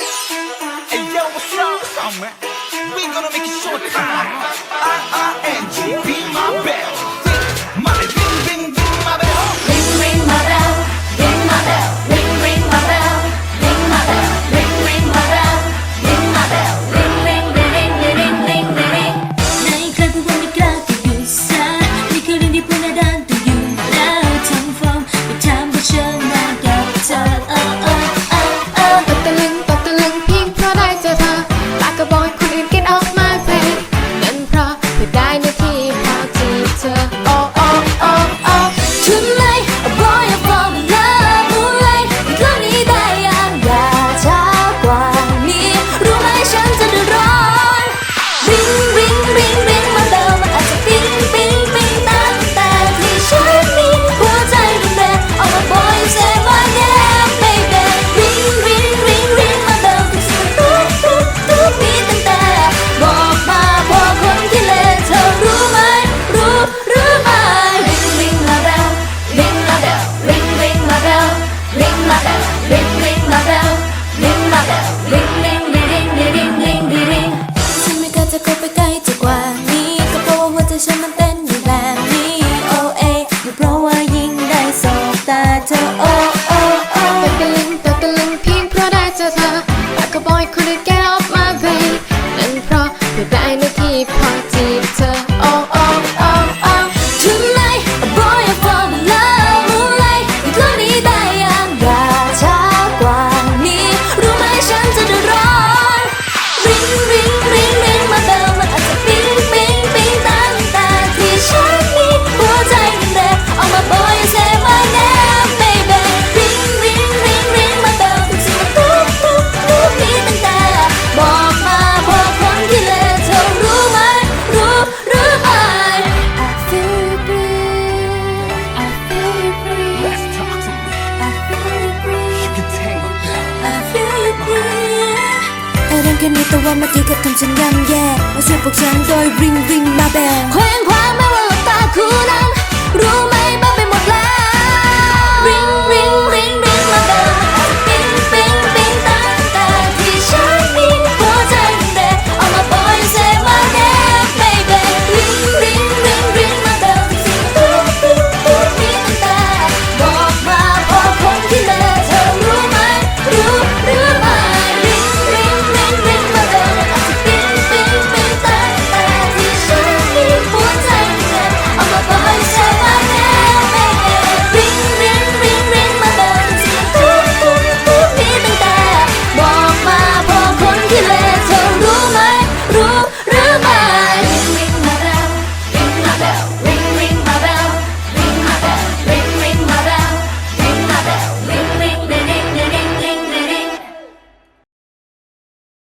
Hey yo, what's up? What's up, man? We gonna make it short time. I-I-N-G, be my best. ฉันไม่เคยจะเข้าไปใกล้จะกว่านี้ก็เพราะว่าหัวใจฉันมันเต้นอยู่แบบนี้ O A อยู่เพราะว่ายิงได้สบตาเธอ O O O ตะกะลึงตะกะลึงพีงเพราะได้เจอเธอ I could boy couldn't get off my นั่นเพราะเธอได้หนที่พอจีบเธอ แค่นี้แต่ว่ามาเจอกับทำฉันย่ำแย่มาช่วยพวกฉันโดยริงริงมาแบล